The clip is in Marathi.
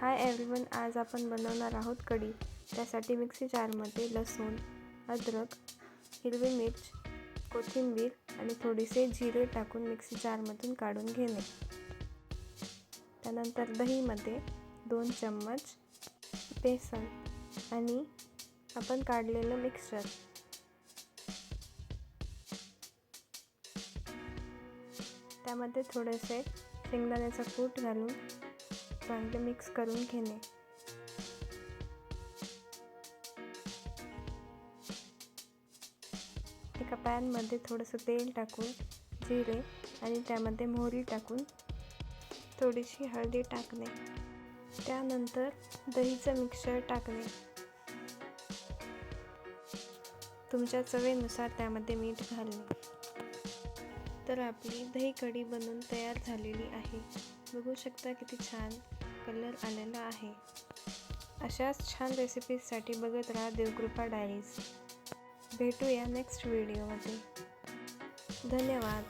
हाय एव्हरीवन आज आपण बनवणार आहोत कढी. त्यासाठी मिक्सी जारमध्ये लसूण अद्रक हिरवी मिर्च कोथिंबीर आणि थोडेसे जिरे टाकून मिक्सी जारमधून काढून घेणे. त्यानंतर दहीमध्ये दोन चम्मच बेसन आणि आपण काढलेलं मिक्सचर त्यामध्ये थोडेसे शेंगदाण्याचा कूट घालून चांगले मिक्स करून घेणे. एका पॅनमध्ये थोडंसं तेल टाकून जिरे आणि त्यामध्ये मोहरी टाकून थोडीशी हळदी टाकणे. त्यानंतर दहीचं मिक्सचर टाकणे. तुमच्या चवेनुसार त्यामध्ये मीठ घालणे. तर आपली दही कढी बनवून तयार झालेली आहे. बघू शकता किती छान कलर आलेला आहे. अशाच छान रेसिपीजसाठी बघत राहा देवकृपा डायरीज. भेटूया नेक्स्ट व्हिडिओमध्ये. धन्यवाद.